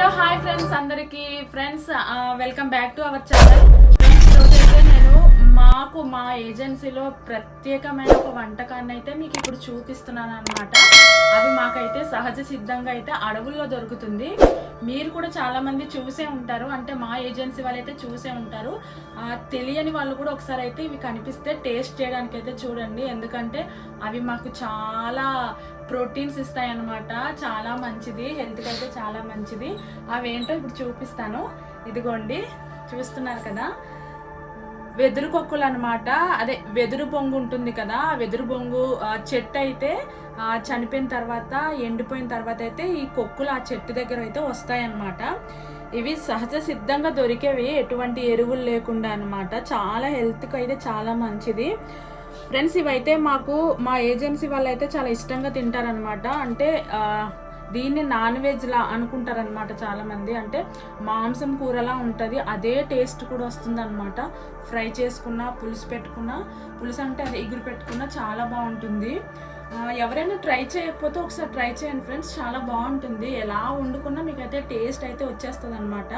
Hello hi friends అందరికి. Friends welcome back to our channel friends నేను మాకు మా ఏజెన్సీలో ప్రత్యేకమైన ఒక వంటకాన్ని అయితే మీకు ఇప్పుడు చూపిస్తున్నాను అనమాట అది మాకైతే సహజ సిద్ధంగా అయితే అడవుల్లో దొరుకుతుంది. మీరు కూడా చాలామంది చూసే ఉంటారు. అంటే మా ఏజెన్సీ వాళ్ళైతే చూసే ఉంటారు. తెలియని వాళ్ళు కూడా ఒకసారి అయితే ఇవి కనిపిస్తే టేస్ట్ చేయడానికి అయితే చూడండి. ఎందుకంటే అవి మాకు చాలా ప్రోటీన్స్ ఇస్తాయి అనమాట చాలా మంచిది. హెల్త్కి అయితే చాలా మంచిది. అవి ఏంటో ఇప్పుడు చూపిస్తాను. ఇదిగోండి. చూస్తున్నారు కదా? వెదురు కొక్కులు అనమాట అదే వెదురు బొంగు ఉంటుంది కదా? ఆ వెదురు బొంగు ఆ, చెట్టు అయితే చనిపోయిన తర్వాత ఎండిపోయిన తర్వాత అయితే ఈ కొక్కులు ఆ చెట్టు దగ్గర అయితే వస్తాయన్నమాట. ఇవి సహజ సిద్ధంగా దొరికేవి. ఎటువంటి ఎరువులు లేకుండా అనమాట చాలా హెల్త్కి అయితే చాలా మంచిది. ఫ్రెండ్స్ ఇవైతే మాకు మా ఏజెన్సీ వాళ్ళు అయితే చాలా ఇష్టంగా తింటారనమాట అంటే దీన్ని నాన్ వెజ్ లా అనుకుంటారనమాట చాలామంది. అంటే మాంసం కూరలా ఉంటుంది అదే టేస్ట్ కూడా వస్తుంది అనమాట ఫ్రై చేసుకున్న పులుసు పెట్టుకున్న పులుసు అంటే అది ఎగురు పెట్టుకున్న చాలా బాగుంటుంది. ఎవరైనా ట్రై చేయకపోతే ఒకసారి ట్రై చేయండి ఫ్రెండ్స్ చాలా బాగుంటుంది. ఎలా వండుకున్నా మీకు అయితే టేస్ట్ అయితే వచ్చేస్తుంది అనమాట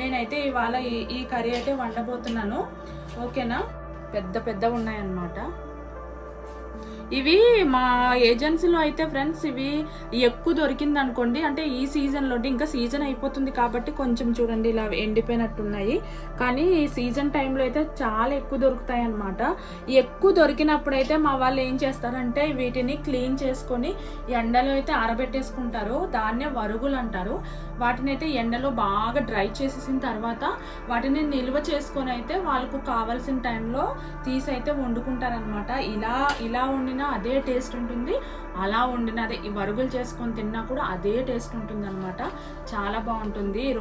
నేనైతే ఇవాళ ఈ ఈ కర్రీ అయితే వండబోతున్నాను. ఓకేనా? పెద్ద పెద్ద ఉన్నాయన్నమాట. ఇవి మా ఏజెన్సీలో అయితే ఫ్రెండ్స్ ఇవి ఎక్కువ దొరికింది అనుకోండి అంటే ఈ సీజన్లో ఇంకా సీజన్ అయిపోతుంది కాబట్టి కొంచెం చూడండి ఇలా ఎండిపోయినట్టున్నాయి. కానీ ఈ సీజన్ టైంలో అయితే చాలా ఎక్కువ దొరుకుతాయి అనమాట ఎక్కువ దొరికినప్పుడు అయితే మా వాళ్ళు ఏం చేస్తారంటే వీటిని క్లీన్ చేసుకొని ఎండలో అయితే ఆరబెట్టేసుకుంటారు. దాన్నే వరుగులు అంటారు. వాటిని అయితే ఎండలో బాగా డ్రై చేసేసిన తర్వాత వాటిని నిల్వ చేసుకొని అయితే వాళ్ళకు కావాల్సిన టైంలో తీసి అయితే వండుకుంటారనమాట ఇలా ఇలా వండిన అదే టేస్ట్ ఉంటుంది. అలా వండిన అదే ఈ వరుగులు చేసుకొని తిన్నా కూడా అదే టేస్ట్ ఉంటుంది అనమాట చాలా బాగుంటుంది. ఈ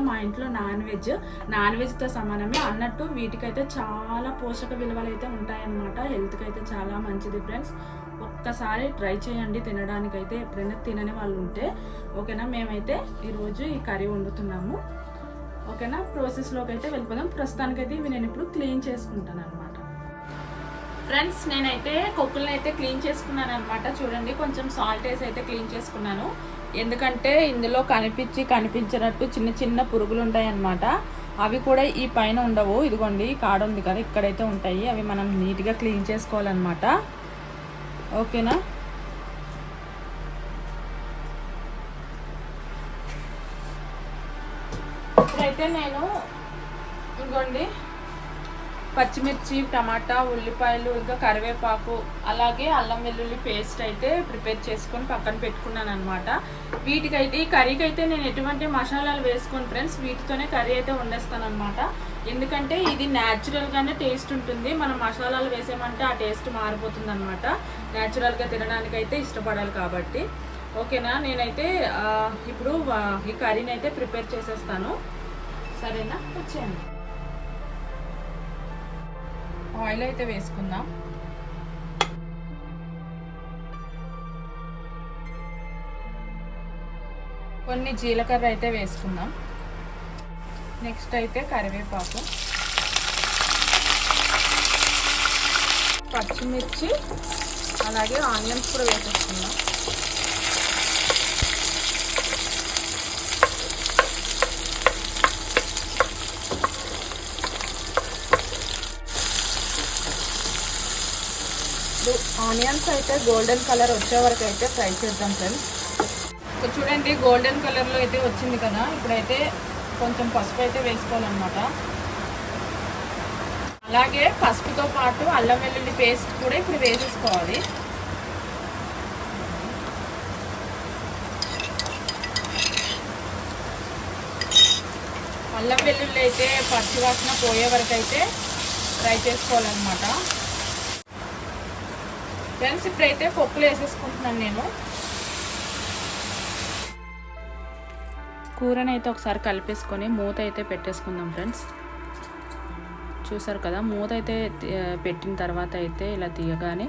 మా ఇంట్లో నాన్ వెజ్ నాన్ వెజ్తో సమానమే. అన్నట్టు వీటికైతే చాలా పోషక విలువలు అయితే ఉంటాయన్నమాట. హెల్త్కి అయితే చాలా మంచిది ఫ్రెండ్స్. ఒక్కసారి ట్రై చేయండి తినడానికి అయితే ఎప్పుడైనా తినని వాళ్ళు ఉంటే ఓకేనా? మేమైతే ఈరోజు ఈ కర్రీ వండుతున్నాము. ఓకేనా? ప్రాసెస్లోకి అయితే వెళ్ళిపోదాం. ప్రస్తుతానికైతే ఇవి నేను ఇప్పుడు క్లీన్ చేసుకుంటాను అనమాట ఫ్రెండ్స్ నేనైతే కొక్కులను అయితే క్లీన్ చేసుకున్నాను అనమాట చూడండి కొంచెం సాల్ట్ వేసి అయితే క్లీన్ చేసుకున్నాను. ఎందుకంటే ఇందులో కనిపించి కనిపించినట్టు చిన్న చిన్న పురుగులు ఉంటాయన్నమాట అవి కూడా ఈ పైన ఉండవు. ఇదిగోండి కాడ ఉంది కదా ఇక్కడైతే ఉంటాయి. అవి మనం నీట్గా క్లీన్ చేసుకోవాలన్నమాట. ఓకేనా? ఇప్పుడైతే నేను ఇదిగోండి పచ్చిమిర్చి టమాటా ఉల్లిపాయలు ఇంకా కరివేపాకు అలాగే అల్లం వెల్లుల్లి పేస్ట్ అయితే ప్రిపేర్ చేసుకొని పక్కన పెట్టుకున్నాను అనమాట వీటికైతే ఈ కర్రీకి అయితే నేను ఎటువంటి మసాలాలు వేసుకోను ఫ్రెండ్స్. వీటితోనే కర్రీ అయితే వండేస్తాను అనమాట ఎందుకంటే ఇది న్యాచురల్గానే టేస్ట్ ఉంటుంది. మనం మసాలాలు వేసామంటే ఆ టేస్ట్ మారిపోతుంది అనమాట న్యాచురల్గా తినడానికి అయితే ఇష్టపడాలి కాబట్టి. ఓకేనా? నేనైతే ఇప్పుడు ఈ కర్రీని అయితే ప్రిపేర్ చేసేస్తాను. సరేనా? వచ్చేయండి. ఆయిల్ అయితే వేసుకుందాం. కొన్ని జీలకర్ర అయితే వేసుకుందాం. నెక్స్ట్ అయితే కరివేపాకు. పచ్చిమిర్చి అలాగే ఆనియన్స్ కూడా వేసేసుకుందాం ఇప్పుడు ఆనియన్స్ అయితే గోల్డెన్ కలర్ వచ్చే వరకు అయితే ఫ్రై చేద్దాం ఫ్రెండ్స్. ఇక్కడ చూడండి గోల్డెన్ కలర్లో అయితే వచ్చింది కదా. ఇప్పుడైతే కొంచెం పసుపు అయితే వేసుకోవాలన్నమాట. అలాగే పసుపుతో పాటు అల్లం వెల్లుల్లి పేస్ట్ కూడా ఇప్పుడు వేసేసుకోవాలి. అల్లం వెల్లుల్లి అయితే పచ్చి వాసన పోయే వరకు అయితే ఫ్రై చేసుకోవాలన్నమాట. ఫ్రెండ్స్ ఇప్పుడైతే పప్పులు వేసేసుకుంటున్నాను నేను. కూరనైతే ఒకసారి కలిపేసుకొని మూత అయితే పెట్టేసుకుందాం ఫ్రెండ్స్. చూసారు కదా మూత అయితే పెట్టిన తర్వాత అయితే ఇలా తీయగానే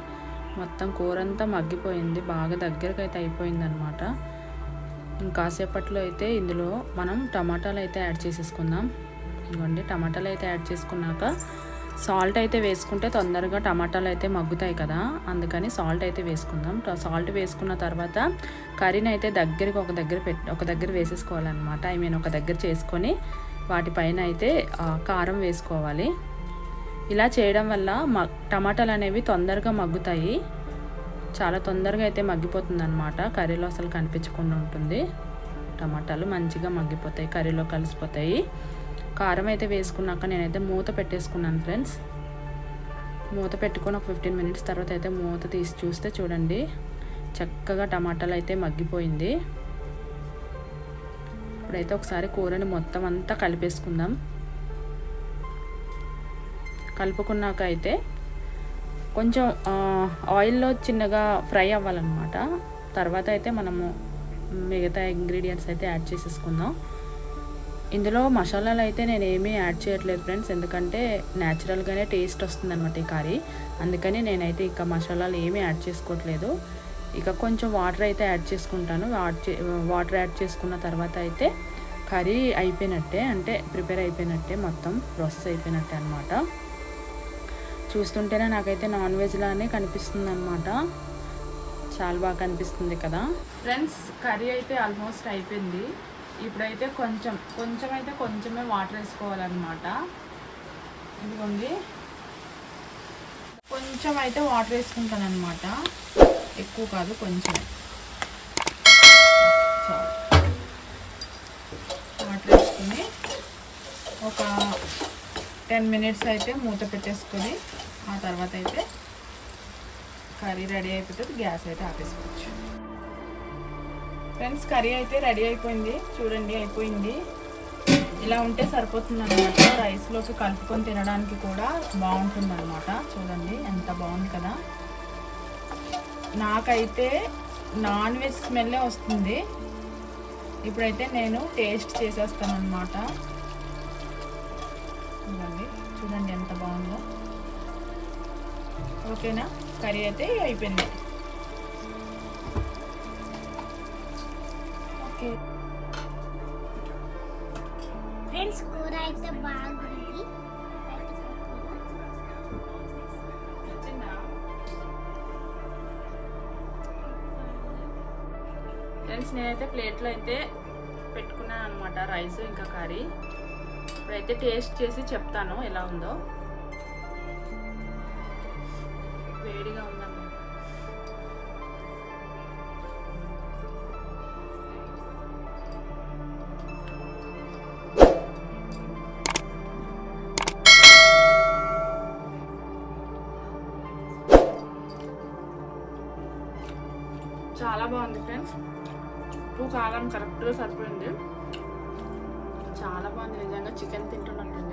మొత్తం కూర అంతా మగ్గిపోయింది బాగా దగ్గరకు అయితే అయిపోయింది అనమాట ఇంకాసేపట్లో అయితే ఇందులో మనం టమాటాలు అయితే యాడ్ చేసేసుకుందాం. ఇదిగోండి టమాటాలు అయితే యాడ్ చేసుకున్నాక సాల్ట్ అయితే వేసుకుంటే తొందరగా టమాటాలు అయితే మగ్గుతాయి కదా. అందుకని సాల్ట్ అయితే వేసుకుందాం. సాల్ట్ వేసుకున్న తర్వాత కర్రీని అయితే దగ్గరికి ఒక దగ్గర పెట్టి ఒక దగ్గర వేసేసుకోవాలన్నమాట. ఐ మీన్ ఒక దగ్గర చేసుకొని వాటిపైన అయితే కారం వేసుకోవాలి. ఇలా చేయడం వల్ల మ టమాటాలు అనేవి తొందరగా మగ్గుతాయి. చాలా తొందరగా అయితే మగ్గిపోతుంది అనమాట కర్రీలో అసలు కనిపించకుండా ఉంటుంది. టమాటాలు మంచిగా మగ్గిపోతాయి కర్రీలో కలిసిపోతాయి. కారం అయితే వేసుకున్నాక నేనైతే మూత పెట్టేసుకున్నాను ఫ్రెండ్స్. మూత పెట్టుకొని ఒక ఫిఫ్టీన్ మినిట్స్ తర్వాత అయితే మూత తీసి చూస్తే చూడండి. చక్కగా టమాటాలు అయితే మగ్గిపోయింది. ఇప్పుడైతే ఒకసారి కూరని మొత్తం అంతా కలిపేసుకుందాం. కలుపుకున్నాక అయితే కొంచెం ఆయిల్లో చిన్నగా ఫ్రై అవ్వాలన్నమాట. తర్వాత అయితే మనము మిగతా ఇంగ్రీడియంట్స్ అయితే యాడ్ చేసేసుకుందాం. ఇందులో మసాలాలు అయితే నేను ఏమీ యాడ్ చేయట్లేదు ఫ్రెండ్స్. ఎందుకంటే న్యాచురల్గానే టేస్ట్ వస్తుంది అనమాట ఈ కర్రీ. అందుకని నేనైతే ఇక మసాలాలు ఏమీ యాడ్ చేసుకోవట్లేదు. ఇక కొంచెం వాటర్ అయితే యాడ్ చేసుకుంటాను. యాడ్ చే- వాటర్ యాడ్ చేసుకున్న తర్వాత అయితే కర్రీ అయిపోయినట్టే అంటే ప్రిపేర్ అయిపోయినట్టే మొత్తం ప్రాసెస్ అయిపోయినట్టే అనమాట చూస్తుంటేనే నాకైతే నాన్ వెజ్లానే కనిపిస్తుంది అనమాట చాలా బాగా కనిపిస్తుంది కదా. ఫ్రెండ్స్ కర్రీ అయితే ఆల్మోస్ట్ అయిపోయింది. ఇప్పుడైతే కొంచెం కొంచెం అయితే కొంచెమే వాటర్ వేసుకోవాలన్నమాట. ఇదిగోండి. కొంచెం అయితే వాటర్ వేసుకుంటాను అనమాట ఎక్కువ కాదు కొంచెం. వాటర్ వేసుకుని ఒక టెన్ మినిట్స్ అయితే మూత పెట్టేసుకొని ఆ తర్వాత అయితే కర్రీ రెడీ అయిపోతుంది గ్యాస్ అయితే ఆపేసుకోవచ్చు. ఫ్రెండ్స్ కర్రీ అయితే రెడీ అయిపోయింది. చూడండి అయిపోయింది. ఇలా ఉంటే సరిపోతుంది అనమాట రైస్లోకి కలుపుకొని తినడానికి కూడా బాగుంటుంది అనమాట చూడండి ఎంత బాగుంది కదా. నాకైతే నాన్ వెజ్ స్మెల్లే వస్తుంది. ఇప్పుడైతే నేను టేస్ట్ చేసేస్తాను అనమాట చూడండి చూడండి ఎంత బాగుందో. ఓకేనా? కర్రీ అయితే అయిపోయింది. ఓకే ఫ్రెండ్స్ కూర అయితే బాగుంది. ఫ్రెండ్స్ నేనైతే ప్లేట్లో అయితే పెట్టుకున్నాను అనమాట రైస్ ఇంకా కర్రీ. ఇప్పుడైతే టేస్ట్ చేసి చెప్తాను ఎలా ఉందో. చాలా బాగుంది ఫ్రెండ్స్ ఉప్పు కారం కరెక్ట్గా సరిపోయింది. చాలా బాగుంది నిజంగా. చికెన్ తింటున్నట్టుంది